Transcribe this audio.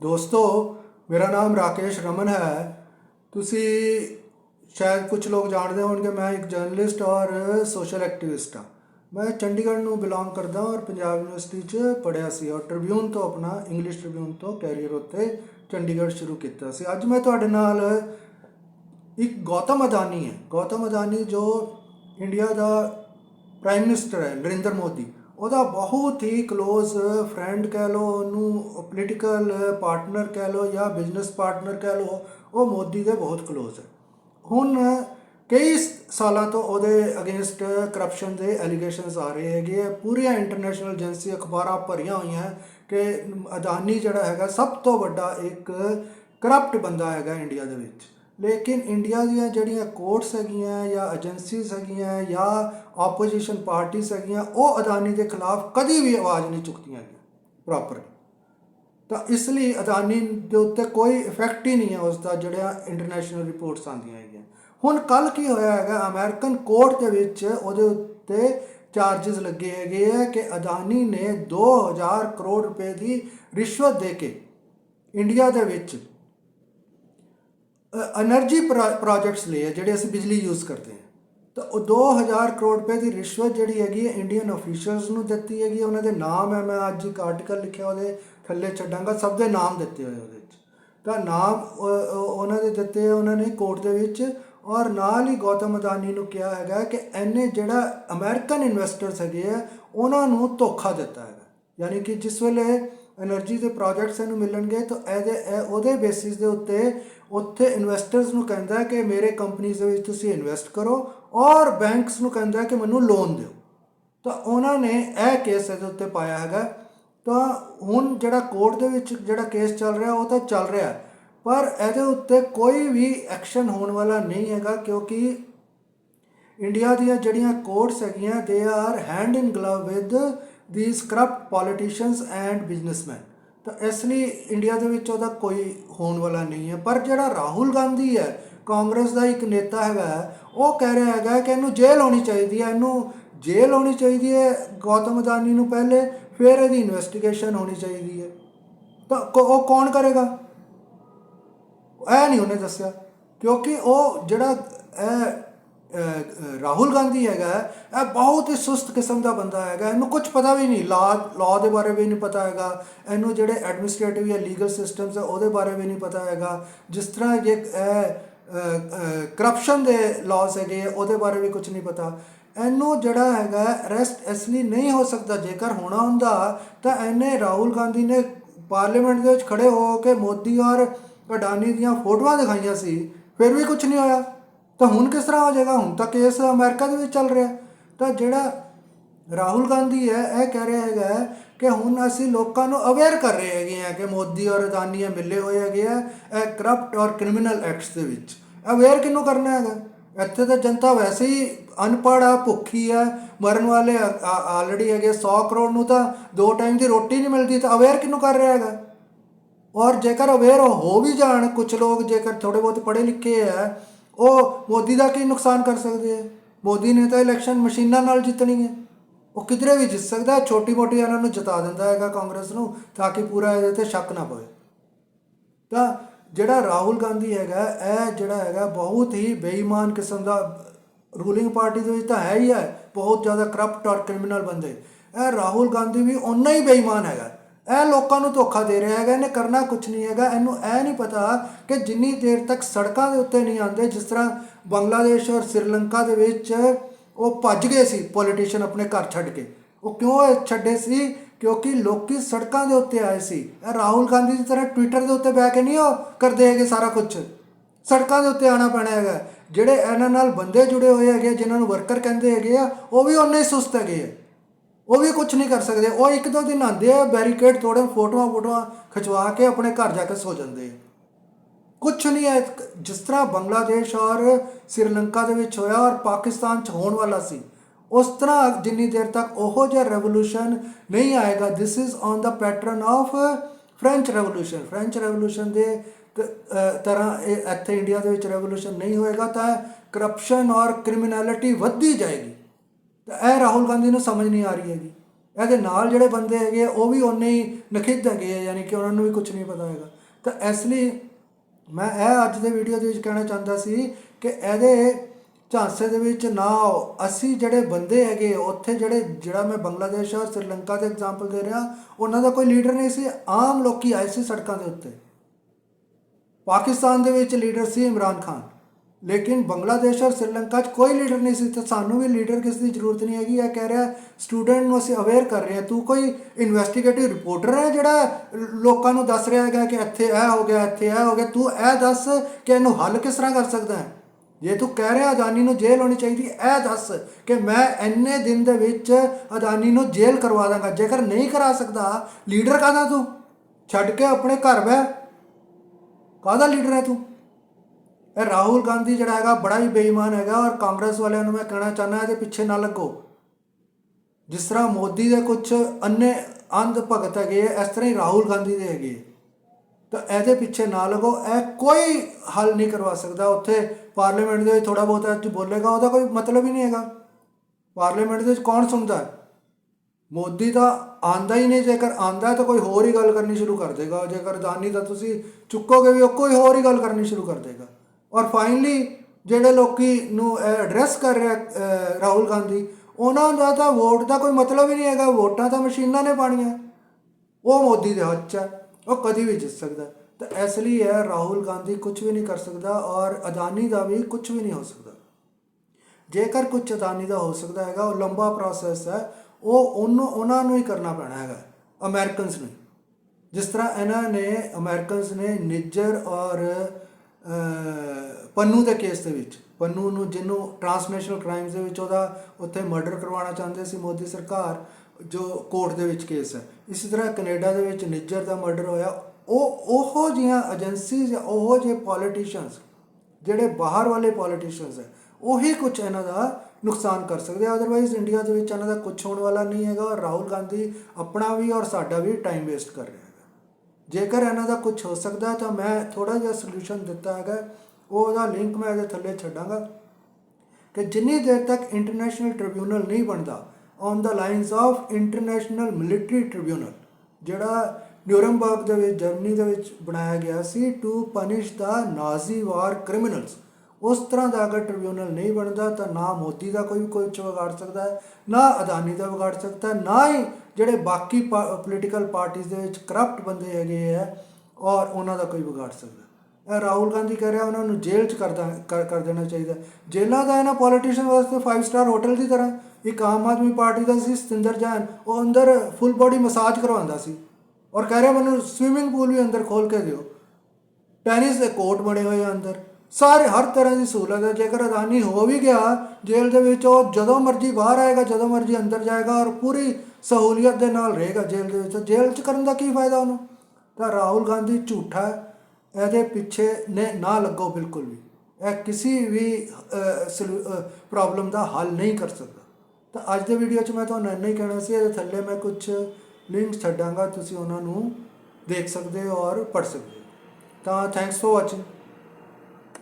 ਦੋਸਤੋ, ਮੇਰਾ ਨਾਮ ਰਾਕੇਸ਼ ਰਮਨ ਹੈ। ਤੁਸੀਂ ਸ਼ਾਇਦ ਕੁਝ ਲੋਕ ਜਾਣਦੇ ਹੋਣਗੇ, ਮੈਂ ਇੱਕ ਜਰਨਲਿਸਟ ਔਰ ਸੋਸ਼ਲ ਐਕਟਿਵਿਸਟ ਹਾਂ। ਮੈਂ ਚੰਡੀਗੜ੍ਹ ਨੂੰ ਬਿਲੋਂਗ ਕਰਦਾ ਔਰ ਪੰਜਾਬ ਯੂਨੀਵਰਸਿਟੀ 'ਚ ਪੜ੍ਹਿਆ ਸੀ ਔਰ ਟ੍ਰਿਬਿਊਨ ਤੋਂ ਆਪਣਾ ਇੰਗਲਿਸ਼ ਟ੍ਰਿਬਿਊਨ ਤੋਂ ਕੈਰੀਅਰ ਉੱਤੇ ਚੰਡੀਗੜ੍ਹ ਸ਼ੁਰੂ ਕੀਤਾ ਸੀ। ਅੱਜ ਮੈਂ ਤੁਹਾਡੇ ਨਾਲ ਇੱਕ ਗੌਤਮ ਅਦਾਨੀ ਹੈ। ਗੌਤਮ ਅਦਾਨੀ ਜੋ ਇੰਡੀਆ ਦਾ ਪ੍ਰਾਈਮ ਮਿਨਿਸਟਰ ਹੈ, ਨਰਿੰਦਰ ਮੋਦੀ। ਉਹਦਾ ਬਹੁਤ ਹੀ ক্লোਜ਼ ਫਰੈਂਡ ਕਹਿ ਲੋ ਉਹਨੂੰ ਪੋਲੀਟੀਕਲ ਪਾਰਟਨਰ ਕਹਿ ਲੋ ਜਾਂ ਬਿਜ਼ਨਸ ਪਾਰਟਨਰ ਕਹਿ ਲੋ ਉਹ ਮੋਦੀ ਦੇ ਬਹੁਤ ক্লোਜ਼ ਹੈ। ਹੁਣ ਕਈ ਸਾਲਾਂ ਤੋਂ ਉਹਦੇ ਅਗੇਂਸਟ ਕਰਪਸ਼ਨ ਦੇ ਐਲੀਗੇਸ਼ਨਸ ਆ ਰਹੇ ਹੈਗੇ ਆ ਪੂਰੀਆਂ ਇੰਟਰਨੈਸ਼ਨਲ ਏਜੰਸੀ ਅਖਬਾਰਾਂ ਭਰੀਆਂ ਹੋਈਆਂ ਕਿ ਅਦਾਨੀ ਜਿਹੜਾ ਹੈਗਾ ਸਭ ਤੋਂ ਵੱਡਾ ਇੱਕ ਕਰਪਟ ਬੰਦਾ ਹੈਗਾ ਇੰਡੀਆ ਦੇ ਵਿੱਚ। ਲੇਕਿਨ ਇੰਡੀਆ ਦੀਆਂ ਜਿਹੜੀਆਂ ਕੋਰਟਸ ਹੈਗੀਆਂ ਜਾਂ ਏਜੰਸੀਜ਼ ਹੈਗੀਆਂ ਜਾਂ ਆਪੋਜੀਸ਼ਨ ਪਾਰਟੀਆਂ ਹੈਗੀਆਂ, ਉਹ ਅਦਾਨੀ ਦੇ ਖਿਲਾਫ ਕਦੀ ਵੀ ਆਵਾਜ਼ ਨਹੀਂ ਚੁੱਕਦੀਆਂ ਹੈਗੀਆਂ ਪ੍ਰੋਪਰਲੀ ਤਾਂ ਇਸ ਲਈ ਅਦਾਨੀ ਦੇ ਉੱਤੇ ਕੋਈ ਇਫੈਕਟ ਹੀ ਨਹੀਂ ਹੈ ਉਸ ਦਾ ਜਿਹੜਾ ਇੰਟਰਨੈਸ਼ਨਲ ਰਿਪੋਰਟਸ ਆਉਂਦੀਆਂ ਹੈਗੀਆਂ। ਹੁਣ ਕੱਲ ਕੀ ਹੋਇਆ ਹੈਗਾ ਅਮਰੀਕਨ ਕੋਰਟ ਦੇ ਵਿੱਚ ਉਹਦੇ ਉੱਤੇ ਚਾਰजेस ਲੱਗੇ ਹੈਗੇ ਆ ਕਿ ਅਦਾਨੀ ਨੇ 2000 ਕਰੋੜ ਰੁਪਏ ਦੀ ਰਿਸ਼ਵਤ ਦੇ ਕੇ ਇੰਡੀਆ ਦੇ ਵਿੱਚ એનર્જી પ્રોજેક્ટ્સ લઈએ ਜਿਹੜੇ ਅਸੀਂ ਬਿਜਲੀ ਯੂਜ਼ ਕਰਦੇ ਹਾਂ। ਤਾਂ ਉਹ 2000 ਕਰੋੜ ਰੁਪਏ ਦੀ ਰਿਸ਼ਵਤ ਜਿਹੜੀ ਹੈਗੀ ਹੈ ਇੰਡੀਅਨ ਅਫੀਸ਼ੀਅਲਸ ਨੂੰ ਦਿੱਤੀ ਹੈਗੀ ਉਹਨਾਂ ਦੇ ਨਾਮ ਹੈ, ਮੈਂ ਅੱਜ ਇੱਕ ਆਰਟੀਕਲ ਲਿਖਿਆ, ਉਹਦੇ ਥੱਲੇ ਛੱਡਾਂਗਾ, ਸਭ ਦੇ ਨਾਮ ਦਿੱਤੇ ਹੋਏ ਉਹਦੇ ਵਿੱਚ। ਤਾਂ ਨਾਮ ਉਹਨਾਂ ਦੇ ਦਿੱਤੇ ਉਹਨਾਂ ਨੇ ਕੋਰਟ ਦੇ ਵਿੱਚ, ਔਰ ਨਾਲ ਹੀ ਗੌਤਮ ਅਦਾਨੀ ਨੂੰ ਕਿਹਾ ਹੈਗਾ ਕਿ ਐਨੇ ਜਿਹੜਾ ਅਮਰੀਕਨ ਇਨਵੈਸਟਰਸ ਹੈਗੇ ਆ, ਉਹਨਾਂ ਨੂੰ ਧੋਖਾ ਦਿੱਤਾ ਹੈਗਾ। ਯਾਨੀ ਕਿ ਜਿਸ ਵੇਲੇ ਐਨਰਜੀ ਦੇ ਪ੍ਰੋਜੈਕਟਸ ਇਹਨੂੰ ਮਿਲਣਗੇ, ਤਾਂ ਇਹਦੇ ਉਹਦੇ ਬੇਸਿਸ ਦੇ ਉੱਤੇ ਉੱਥੇ ਇਨਵੈਸਟਰਸ ਨੂੰ ਕਹਿੰਦਾ ਕਿ ਮੇਰੇ ਕੰਪਨੀਜ਼ ਦੇ ਵਿੱਚ ਤੁਸੀਂ ਇਨਵੈਸਟ ਕਰੋ ਔਰ ਬੈਂਕਸ ਨੂੰ ਕਹਿੰਦਾ ਕਿ ਮੈਨੂੰ ਲੋਨ ਦਿਓ। ਤਾਂ ਉਹਨਾਂ ਨੇ ਇਹ ਕੇਸ ਇਹਦੇ ਉੱਤੇ ਪਾਇਆ ਹੈਗਾ। ਤਾਂ ਹੁਣ ਜਿਹੜਾ ਕੋਰਟ ਦੇ ਵਿੱਚ ਜਿਹੜਾ ਕੇਸ ਚੱਲ ਰਿਹਾ, ਉਹ ਤਾਂ ਚੱਲ ਰਿਹਾ ਪਰ ਇਹਦੇ ਉੱਤੇ ਕੋਈ ਵੀ ਐਕਸ਼ਨ ਹੋਣ ਵਾਲਾ ਨਹੀਂ ਹੈਗਾ ਕਿਉਂਕਿ ਇੰਡੀਆ ਦੀਆਂ ਜਿਹੜੀਆਂ ਕੋਰਟਸ ਹੈਗੀਆਂ they are hand in glove with these corrupt politicians and businessmen ਤਾਂ ਇਸ ਲਈ ਇੰਡੀਆ ਦੇ ਵਿੱਚ ਉਹਦਾ ਕੋਈ ਹੋਣ ਵਾਲਾ ਨਹੀਂ ਹੈ। ਪਰ ਜਿਹੜਾ ਰਾਹੁਲ ਗਾਂਧੀ ਹੈ, ਕਾਂਗਰਸ ਦਾ ਇੱਕ ਨੇਤਾ ਹੈਗਾ, ਉਹ ਕਹਿ ਰਿਹਾ ਹੈਗਾ ਕਿ ਇਹਨੂੰ ਜੇਲ੍ਹ ਹੋਣੀ ਚਾਹੀਦੀ ਹੈ, ਇਹਨੂੰ ਜੇਲ੍ਹ ਹੋਣੀ ਚਾਹੀਦੀ ਹੈ ਗੌਤਮ ਅਦਾਨੀ ਨੂੰ ਪਹਿਲੇ, ਫਿਰ ਇਹਦੀ ਇਨਵੈਸਟੀਗੇਸ਼ਨ ਹੋਣੀ ਚਾਹੀਦੀ ਹੈ। ਤਾਂ ਕੋ- ਉਹ ਕੌਣ ਕਰੇਗਾ? ਇਹ ਨਹੀਂ ਉਹਨੇ ਦੱਸਿਆ। ਕਿਉਂਕਿ ਉਹ ਜਿਹੜਾ ਇਹ ਰਾਹੁਲ ਗਾਂਧੀ ਹੈਗਾ ਇਹ ਬਹੁਤ ਹੀ ਸੁਸਤ ਕਿਸਮ ਦਾ ਬੰਦਾ ਹੈਗਾ ਇਹਨੂੰ ਕੁਝ ਪਤਾ ਵੀ ਨਹੀਂ ਲਾ ਲਾ ਦੇ ਬਾਰੇ ਵੀ ਨਹੀਂ ਪਤਾ ਹੈਗਾ ਇਹਨੂੰ ਜਿਹੜੇ ਐਡਮਿਨਿਸਟ੍ਰੇਟਿਵ ਜਾਂ ਲੀਗਲ ਸਿਸਟਮਸ ਹੈ ਉਹਦੇ ਬਾਰੇ ਵੀ ਨਹੀਂ ਪਤਾ ਹੈਗਾ ਜਿਸ ਤਰ੍ਹਾਂ ਇਹ ਕਰਪਸ਼ਨ ਦੇ ਲਾਜ਼ ਹੈਗੇ ਆ, ਉਹਦੇ ਬਾਰੇ ਵੀ ਕੁਝ ਨਹੀਂ ਪਤਾ। ਇਹਨੂੰ ਜਿਹੜਾ ਹੈਗਾ ਅਰੈਸਟ ਇਸ ਲਈ ਨਹੀਂ ਹੋ ਸਕਦਾ ਜੇਕਰ ਹੋਣਾ ਹੁੰਦਾ ਤਾਂ ਇਹਨੇ ਰਾਹੁਲ ਗਾਂਧੀ ਨੇ ਪਾਰਲੀਮੈਂਟ ਦੇ ਵਿੱਚ ਖੜੇ ਹੋ ਕੇ ਮੋਦੀ ਔਰ ਅਡਾਨੀ ਦੀਆਂ ਫੋਟੋਆਂ ਦਿਖਾਈਆਂ ਸੀ ਫਿਰ ਵੀ ਕੁਝ ਨਹੀਂ ਹੋਇਆ। ਤਾਂ ਹੁਣ ਕਿਸ ਤਰ੍ਹਾਂ ਹੋ ਜਾਏਗਾ? ਹੁਣ ਤਾਂ ਕੇਸ ਅਮਰੀਕਾ ਦੇ ਵਿੱਚ ਚੱਲ ਰਿਹਾ। ਤਾਂ ਜਿਹੜਾ ਰਾਹੁਲ ਗਾਂਧੀ ਹੈ, ਇਹ ਕਹਿ ਰਿਹਾ ਹੈਗਾ ਕਿ ਹੁਣ ਅਸੀਂ ਲੋਕਾਂ ਨੂੰ ਅਵੇਅਰ ਕਰ ਰਹੇ ਹੈਗੇ ਆ ਕਿ ਮੋਦੀ ਔਰ ਅਦਾਨੀ ਮਿਲੇ ਹੋਏ ਹੈਗੇ ਆ, ਇਹ ਕਰਪਟ ਔਰ ਕ੍ਰਿਮੀਨਲ ਐਕਟਸ ਦੇ ਵਿੱਚ। ਅਵੇਅਰ ਕਿਹਨੂੰ ਕਰਨਾ ਹੈਗਾ? ਇੱਥੇ ਤਾਂ ਜਨਤਾ ਵੈਸੇ ਹੀ ਅਨਪੜ੍ਹ ਆ, ਭੁੱਖੀ ਆ, ਮਰਨ ਵਾਲੇ ਆਲਰੇਡੀ ਹੈਗੇ 100 ਕਰੋੜ ਨੂੰ ਤਾਂ ਦੋ ਟਾਈਮ ਦੀ ਰੋਟੀ ਨਹੀਂ ਮਿਲਦੀ, ਤਾਂ ਅਵੇਅਰ ਕਿਹਨੂੰ ਕਰ ਰਿਹਾ ਹੈਗਾ? ਔਰ ਜੇਕਰ ਅਵੇਅਰ ਹੋ ਵੀ ਜਾਣ ਕੁਝ ਲੋਕ ਜੇਕਰ ਥੋੜੇ ਬਹੁਤ ਪੜ੍ਹੇ ਲਿਖੇ ਆ ਉਹ ਮੋਦੀ ਦਾ ਕੀ ਨੁਕਸਾਨ ਕਰ ਸਕਦੇ ਆ? ਮੋਦੀ ਨੇ ਤਾਂ ਇਲੈਕਸ਼ਨ ਮਸ਼ੀਨਾਂ ਨਾਲ ਜਿੱਤਣੀ ਹੈ ਉਹ ਕਿਧਰੇ ਵੀ ਜਿੱਤ ਸਕਦਾ ਛੋਟੀ ਮੋਟੀ ਇਹਨਾਂ ਨੂੰ ਜਿਤਾ ਦਿੰਦਾ ਹੈਗਾ ਕਾਂਗਰਸ ਨੂੰ, ਤਾਂ ਕਿ ਪੂਰਾ ਇਹਦੇ ਤੇ ਸ਼ੱਕ ਨਾ ਪਵੇ। ਤਾਂ ਜਿਹੜਾ ਰਾਹੁਲ ਗਾਂਧੀ ਹੈਗਾ, ਇਹ ਜਿਹੜਾ ਹੈਗਾ ਬਹੁਤ ਹੀ ਬੇਈਮਾਨ ਕਿਸਮ ਦਾ ਰੂਲਿੰਗ ਪਾਰਟੀ ਦੇ ਵਿੱਚ ਤਾਂ ਹੈ ਹੀ ਹੈ, ਬਹੁਤ ਜ਼ਿਆਦਾ ਕਰਪਟ ਔਰ ਕ੍ਰਿਮੀਨਲ ਬੰਦੇ। ਇਹ ਰਾਹੁਲ ਗਾਂਧੀ ਵੀ ਓਨਾ ਹੀ ਬੇਈਮਾਨ ਹੈਗਾ। ਇਹ ਲੋਕਾਂ ਨੂੰ ਧੋਖਾ ਦੇ ਰਿਹਾ ਹੈਗਾ, ਇਹਨੇ ਕਰਨਾ ਕੁਝ ਨਹੀਂ ਹੈਗਾ। ਇਹਨੂੰ ਇਹ ਨਹੀਂ ਪਤਾ ਕਿ ਜਿੰਨੀ ਦੇਰ ਤੱਕ ਸੜਕਾਂ ਦੇ ਉੱਤੇ ਨਹੀਂ ਆਉਂਦੇ, ਜਿਸ ਤਰ੍ਹਾਂ ਬੰਗਲਾਦੇਸ਼ ਔਰ ਸ੍ਰੀਲੰਕਾ ਦੇ ਵਿੱਚ ਉਹ ਭੱਜ ਗਏ ਸੀ ਪੋਲੀਟੀਸ਼ੀਅਨ ਆਪਣੇ ਘਰ ਛੱਡ ਕੇ। ਉਹ ਕਿਉਂ ਛੱਡੇ ਸੀ? ਕਿਉਂਕਿ ਲੋਕੀ ਸੜਕਾਂ ਦੇ ਉੱਤੇ ਆਏ ਸੀ। ਇਹ ਰਾਹੁਲ ਗਾਂਧੀ ਦੀ ਤਰ੍ਹਾਂ ਟਵਿੱਟਰ ਦੇ ਉੱਤੇ ਬਹਿ ਕੇ ਨਹੀਂ ਉਹ ਕਰਦੇ ਹੈਗੇ ਸਾਰਾ ਕੁਝ ਸੜਕਾਂ ਦੇ ਉੱਤੇ ਆਣਾ ਪੈਣਾ ਹੈਗਾ। ਜਿਹੜੇ ਇਹਨਾਂ ਨਾਲ ਬੰਦੇ ਜੁੜੇ ਹੋਏ ਹੈਗੇ, ਜਿਨ੍ਹਾਂ ਨੂੰ ਵਰਕਰ ਕਹਿੰਦੇ ਹੈਗੇ ਆ, ਉਹ ਵੀ ਉਹਨੇ ਹੀ ਸੁਸਤ ਹੈਗੇ ਆ। ਉਹ ਵੀ ਕੁਝ ਨਹੀਂ ਕਰ ਸਕਦੇ। ਉਹ ਇੱਕ ਦੋ ਦਿਨ ਆਉਂਦੇ ਆ ਬੈਰੀਕੇਡ ਤੋੜੇ ਫੋਟੋਆਂ ਫੋਟੋਆਂ ਖਿਚਵਾ ਕੇ ਆਪਣੇ ਘਰ ਜਾ ਕੇ ਸੋ ਜਾਂਦੇ ਆ। ਕੁਝ ਨਹੀਂ ਹੈ। ਜਿਸ ਤਰ੍ਹਾਂ ਬੰਗਲਾਦੇਸ਼ ਔਰ ਸ੍ਰੀਲੰਕਾ ਦੇ ਵਿੱਚ ਹੋਇਆ ਔਰ ਪਾਕਿਸਤਾਨ 'ਚ ਹੋਣ ਵਾਲਾ ਸੀ, ਉਸ ਤਰ੍ਹਾਂ ਜਿੰਨੀ ਦੇਰ ਤੱਕ ਉਹੋ ਜਿਹਾ ਰੈਵੋਲੂਸ਼ਨ ਨਹੀਂ ਆਏਗਾ। This is on the pattern of French revolution French revolution ਦੇ ਤ- ਤਰ੍ਹਾਂ ਇਹ ਇੱਥੇ ਇੰਡੀਆ ਦੇ ਵਿੱਚ ਰੈਵੋਲੂਸ਼ਨ ਨਹੀਂ ਹੋਏਗਾ ਤਾਂ ਕਰਪਸ਼ਨ ਔਰ ਕ੍ਰਿਮੀਨੈਲਿਟੀ ਵੱਧਦੀ ਜਾਏਗੀ। ਤਾਂ ਇਹ ਰਾਹੁਲ ਗਾਂਧੀ ਨੂੰ ਸਮਝ ਨਹੀਂ ਆ ਰਹੀ ਹੈਗੀ। ਇਹਦੇ ਨਾਲ ਜਿਹੜੇ ਬੰਦੇ ਹੈਗੇ ਉਹ ਵੀ ਉਨੇ ਹੀ ਨਖਿੱਧ ਹੈਗੇ ਆ, ਯਾਨੀ ਕਿ ਉਹਨਾਂ ਨੂੰ ਵੀ ਕੁਝ ਨਹੀਂ ਪਤਾ ਹੈਗਾ। ਤਾਂ ਇਸ ਲਈ ਮੈਂ ਇਹ ਅੱਜ ਦੇ ਵੀਡੀਓ ਦੇ ਵਿੱਚ ਕਹਿਣਾ ਚਾਹੁੰਦਾ ਸੀ ਕਿ ਇਹਦੇ ਝਾਂਸੇ ਦੇ ਵਿੱਚ ਨਾ ਆਓ। ਅਸੀਂ ਜਿਹੜੇ ਬੰਦੇ ਹੈਗੇ ਉੱਥੇ ਜਿਹੜੇ, ਜਿਹੜਾ ਮੈਂ ਬੰਗਲਾਦੇਸ਼ ਔਰ ਸ੍ਰੀਲੰਕਾ ਦੇ ਐਗਜ਼ਾਮਪਲ ਦੇ ਰਿਹਾ, ਉਹਨਾਂ ਦਾ ਕੋਈ ਲੀਡਰ ਨਹੀਂ ਸੀ। ਆਮ ਲੋਕੀ ਆਏ ਸੀ ਸੜਕਾਂ ਦੇ ਉੱਤੇ। ਪਾਕਿਸਤਾਨ ਦੇ ਵਿੱਚ ਲੀਡਰ ਸੀ ਇਮਰਾਨ ਖਾਨ। ਲੇਕਿਨ ਬੰਗਲਾਦੇਸ਼ ਔਰ ਸ੍ਰੀਲੰਕਾ 'ਚ ਕੋਈ ਲੀਡਰ ਨਹੀਂ ਸੀ, ਤਾਂ ਸਾਨੂੰ ਵੀ ਲੀਡਰ ਕਿਸ ਦੀ ਜ਼ਰੂਰਤ ਨਹੀਂ ਹੈਗੀ। ਇਹ ਕਹਿ ਰਿਹਾ ਸਟੂਡੈਂਟ ਨੂੰ ਅਸੀਂ ਅਵੇਅਰ ਕਰ ਰਹੇ ਹਾਂ। ਤੂੰ ਕੋਈ ਇਨਵੈਸਟੀਗੇਟਿਵ ਰਿਪੋਰਟਰ ਹੈ ਜਿਹੜਾ ਲੋਕਾਂ ਨੂੰ ਦੱਸ ਰਿਹਾ ਹੈਗਾ ਕਿ ਇੱਥੇ ਇਹ ਹੋ ਗਿਆ, ਇੱਥੇ ਇਹ ਹੋ ਗਿਆ। ਤੂੰ ਇਹ ਦੱਸ ਕਿ ਇਹਨੂੰ ਹੱਲ ਕਿਸ ਤਰ੍ਹਾਂ ਕਰ ਸਕਦਾ ਹੈ? ਜੇ ਤੂੰ ਕਹਿ ਰਿਹਾ ਅਦਾਨੀ ਨੂੰ ਜੇਲ੍ਹ ਹੋਣੀ ਚਾਹੀਦੀ, ਇਹ ਦੱਸ ਕਿ ਮੈਂ ਇੰਨੇ ਦਿਨ ਦੇ ਵਿੱਚ ਅਦਾਨੀ ਨੂੰ ਜੇਲ੍ਹ ਕਰਵਾ ਦਾਂਗਾ। ਜੇਕਰ ਨਹੀਂ ਕਰਾ ਸਕਦਾ ਲੀਡਰ ਕਾਹਦਾ ਤੂੰ? ਛੱਡ ਕੇ ਆਪਣੇ ਘਰ ਬਹਿ। ਕਾਹਦਾ ਲੀਡਰ ਹੈ ਤੂੰ? ਇਹ ਰਾਹੁਲ ਗਾਂਧੀ ਜਿਹੜਾ ਹੈਗਾ ਬੜਾ ਹੀ ਬੇਈਮਾਨ ਹੈਗਾ ਔਰ ਕਾਂਗਰਸ ਵਾਲਿਆਂ ਨੂੰ ਮੈਂ ਕਹਿਣਾ ਚਾਹੁੰਦਾ ਇਹਦੇ ਪਿੱਛੇ ਨਾ ਲੱਗੋ। ਜਿਸ ਤਰ੍ਹਾਂ ਮੋਦੀ ਦੇ ਕੁਝ ਅੰਨੇ ਅੰਧ ਭਗਤ ਹੈਗੇ ਆ, ਇਸ ਤਰ੍ਹਾਂ ਹੀ ਰਾਹੁਲ ਗਾਂਧੀ ਦੇ ਹੈਗੇ ਆ। ਤਾਂ ਇਹਦੇ ਪਿੱਛੇ ਨਾ ਲੱਗੋ ਇਹ ਕੋਈ ਹੱਲ ਨਹੀਂ ਕਰਵਾ ਸਕਦਾ। ਉੱਥੇ ਪਾਰਲੀਮੈਂਟ ਦੇ ਵਿੱਚ ਥੋੜਾ ਬਹੁਤਾ ਅੱਜ ਬੋਲੇਗਾ ਉਹਦਾ ਕੋਈ ਮਤਲਬ ਹੀ ਨਹੀਂ ਹੈਗਾ। ਪਾਰਲੀਮੈਂਟ ਦੇ ਵਿੱਚ ਕੌਣ ਸੁਣਦਾ? ਹੈ ਮੋਦੀ ਤਾਂ ਆਂਦਾ ਹੀ ਨਹੀਂ ਜੇਕਰ ਆਂਦਾ ਤਾਂ ਕੋਈ ਹੋਰ ਹੀ ਗੱਲ ਕਰਨੀ ਸ਼ੁਰੂ ਕਰ ਦੇਗਾ। ਜੇਕਰ ਦਾਨੀ ਤਾਂ ਤੁਸੀਂ ਚੁੱਕੋਗੇ ਵੀ ਉਹ ਕੋਈ ਹੋਰ ਹੀ ਗੱਲ ਕਰਨੀ ਸ਼ੁਰੂ ਕਰ ਦੇਗਾ। ਔਰ ਫਾਈਨਲੀ ਜਿਹੜੇ ਲੋਕੀ ਨੂੰ ਐਡਰੈਸ ਕਰ ਰਿਹਾ ਰਾਹੁਲ ਗਾਂਧੀ, ਉਹਨਾਂ ਦਾ ਤਾਂ ਵੋਟ ਦਾ ਕੋਈ ਮਤਲਬ ਹੀ ਨਹੀਂ ਹੈਗਾ। ਵੋਟਾਂ ਤਾਂ ਮਸ਼ੀਨਾਂ ਨੇ ਪਾਣੀਆਂ ਉਹ ਮੋਦੀ ਦੇ ਹੱਥ 'ਚ ਹੈ ਉਹ ਕਦੀ ਵੀ ਜਿੱਤ ਸਕਦਾ। ਤਾਂ ਇਸ ਲਈ ਹੈ ਰਾਹੁਲ ਗਾਂਧੀ ਕੁਝ ਵੀ ਨਹੀਂ ਕਰ ਸਕਦਾ ਔਰ ਅਦਾਨੀ ਦਾ ਵੀ ਕੁਝ ਵੀ ਨਹੀਂ ਹੋ ਸਕਦਾ। ਜੇਕਰ ਕੁਝ ਅਦਾਨੀ ਦਾ ਹੋ ਸਕਦਾ ਹੈਗਾ, ਉਹ ਲੰਬਾ ਪ੍ਰੋਸੈਸ ਹੈ। ਉਹ ਉਹਨੂੰ, ਉਹਨਾਂ ਨੂੰ ਹੀ ਕਰਨਾ ਪੈਣਾ ਹੈਗਾ। ਅਮਰੀਕਨਸ ਨੂੰ ਜਿਸ ਤਰ੍ਹਾਂ ਇਹਨਾਂ ਨੇ ਅਮਰੀਕਨਸ ਨੇ ਨਿੱਜਰ ਔਰ ਪੰਨੂ ਦੇ ਕੇਸ ਦੇ ਵਿੱਚ। ਪੰਨੂ ਨੂੰ ਜਿਹਨੂੰ ਟ੍ਰਾਂਸਨੈਸ਼ਨਲ ਕ੍ਰਾਈਮਸ ਦੇ ਵਿੱਚ ਉਹਦਾ ਉੱਥੇ ਮਰਡਰ ਕਰਵਾਉਣਾ ਚਾਹੁੰਦੇ ਸੀ ਮੋਦੀ ਸਰਕਾਰ, ਜੋ ਕੋਰਟ ਦੇ ਵਿੱਚ ਕੇਸ ਹੈ। ਇਸੇ ਤਰ੍ਹਾਂ ਕੈਨੇਡਾ ਦੇ ਵਿੱਚ ਨਿੱਜਰ ਦਾ ਮਰਡਰ ਹੋਇਆ। ਉਹ ਉਹੋ ਜਿਹੀਆਂ ਏਜੰਸੀਜ਼ ਉਹੋ ਜਿਹੇ ਪੋਲੀਟੀਸ਼ੀਅਨਸ ਜਿਹੜੇ ਬਾਹਰ ਵਾਲੇ ਪੋਲੀਟੀਸ਼ੀਅਨਸ ਹੈ, ਉਹੀ ਕੁਝ ਇਹਨਾਂ ਦਾ ਨੁਕਸਾਨ ਕਰ ਸਕਦੇ ਆ। ਅਦਰਵਾਈਜ਼ ਇੰਡੀਆ ਦੇ ਵਿੱਚ ਇਹਨਾਂ ਦਾ ਕੁਝ ਹੋਣ ਵਾਲਾ ਨਹੀਂ ਹੈਗਾ। ਔਰ ਰਾਹੁਲ ਗਾਂਧੀ ਆਪਣਾ ਵੀ ਔਰ ਸਾਡਾ ਵੀ ਟਾਈਮ ਵੇਸਟ ਕਰ ਰਿਹਾ ਜੇਕਰ ਇਹਨਾਂ ਦਾ ਕੁਝ ਹੋ ਸਕਦਾ ਤਾਂ ਮੈਂ ਥੋੜਾ ਜਿਹਾ ਸੋਲੂਸ਼ਨ ਦਿੱਤਾ ਹੈਗਾ। ਉਹ ਉਹਦਾ ਲਿੰਕ ਮੈਂ ਇਹਦੇ ਥੱਲੇ ਛੱਡਾਂਗਾ ਕਿ ਜਿੰਨੀ ਦੇਰ ਤੱਕ ਇੰਟਰਨੈਸ਼ਨਲ ਟ੍ਰਿਬਿਊਨਲ ਨਹੀਂ ਬਣਦਾ on the lines of International Military Tribunal ਜਿਹੜਾ ਨਿਊਰਮਬਰਗ ਦੇ ਵਿੱਚ ਜਰਮਨੀ ਦੇ ਵਿੱਚ ਬਣਾਇਆ ਗਿਆ ਸੀ to punish the Nazi war criminals ਉਸ ਤਰ੍ਹਾਂ ਦਾ ਅਗਰ ਟ੍ਰਿਬਿਊਨਲ ਨਹੀਂ ਬਣਦਾ ਤਾਂ ਨਾ ਮੋਦੀ ਦਾ ਕੋਈ ਕੁਝ ਵਿਗਾੜ ਸਕਦਾ ਹੈ, ਨਾ ਅਦਾਨੀ ਦਾ ਵਿਗਾੜ ਸਕਦਾ ਹੈ, ਨਾ ਹੀ ਜਿਹੜੇ ਬਾਕੀ ਪੋਲੀਟੀਕਲ ਪਾਰਟੀਆਂ ਦੇ ਵਿੱਚ ਕਰਪਟ ਬੰਦੇ ਹੈਗੇ ਹੈ ਔਰ ਉਹਨਾਂ ਦਾ ਕੋਈ ਵਿਗਾੜ ਸਕਦਾ ਇਹ ਰਾਹੁਲ ਗਾਂਧੀ ਕਹਿ ਰਿਹਾ, ਉਹਨਾਂ ਨੂੰ ਜੇਲ੍ਹ 'ਚ ਕਰਦਾ, ਕਰ ਕਰ ਦੇਣਾ ਚਾਹੀਦਾ ਜੇਲ੍ਹਾਂ ਦਾ ਇਹਨਾਂ ਪੋਲੀਟੀਸ਼ੀਅਨ ਵਾਸਤੇ 5 ਸਟਾਰ ਹੋਟਲ ਦੀ ਤਰ੍ਹਾਂ ਇੱਕ ਆਮ ਆਦਮੀ ਪਾਰਟੀ ਦਾ ਸੀ, ਸਤਿੰਦਰ ਜੈਨ, ਉਹ ਅੰਦਰ ਫੁੱਲ ਬੋਡੀ ਮਸਾਜ ਕਰਵਾਉਂਦਾ ਸੀ ਔਰ ਕਹਿ ਰਿਹਾ, ਮੈਨੂੰ ਸਵਿਮਿੰਗ ਪੂਲ ਵੀ ਅੰਦਰ ਖੋਲ ਕੇ ਦਿਓ। ਟੈਨਿਸ ਦੇ ਕੋਰਟ ਬਣੇ ਹੋਏ ਆ ਅੰਦਰ। ਸਾਰੇ ਹਰ ਤਰ੍ਹਾਂ ਦੀ ਸਹੂਲਤ ਹੈ। ਜੇਕਰ ਅਦਾਨੀ ਹੋ ਵੀ ਗਿਆ, ਜੇਲ੍ਹ ਦੇ ਵਿੱਚ ਉਹ ਜਦੋਂ ਮਰਜ਼ੀ ਬਾਹਰ ਆਏਗਾ, ਜਦੋਂ ਮਰਜ਼ੀ ਅੰਦਰ ਜਾਏਗਾ ਔਰ ਪੂਰੀ ਸਹੂਲੀਅਤ ਦੇ ਨਾਲ ਰਹੇਗਾ ਜੇਲ੍ਹ ਦੇ ਵਿੱਚ। ਜੇਲ੍ਹ 'ਚ ਕਰਨ ਦਾ ਕੀ ਫਾਇਦਾ ਉਹਨੂੰ? ਤਾਂ ਰਾਹੁਲ ਗਾਂਧੀ ਝੂਠਾ ਇਹਦੇ ਪਿੱਛੇ ਨੇ ਨਾ ਲੱਗੋ ਬਿਲਕੁਲ ਵੀ। ਇਹ ਕਿਸੇ ਵੀ ਪ੍ਰੋਬਲਮ ਦਾ ਹੱਲ ਨਹੀਂ ਕਰ ਸਕਦਾ। ਤਾਂ ਅੱਜ ਦੇ ਵੀਡੀਓ 'ਚ ਮੈਂ ਤੁਹਾਨੂੰ ਇੰਨਾ ਹੀ ਕਹਿਣਾ ਸੀ, ਇਹਦੇ ਥੱਲੇ ਮੈਂ ਕੁਝ ਲਿੰਕ ਛੱਡਾਂਗਾ, ਤੁਸੀਂ ਉਹਨਾਂ ਨੂੰ ਦੇਖ ਸਕਦੇ ਹੋ ਔਰ ਪੜ੍ਹ ਸਕਦੇ ਹੋ। ਤਾਂ ਥੈਂਕਸ ਫॉर ਵਾਚਿੰਗ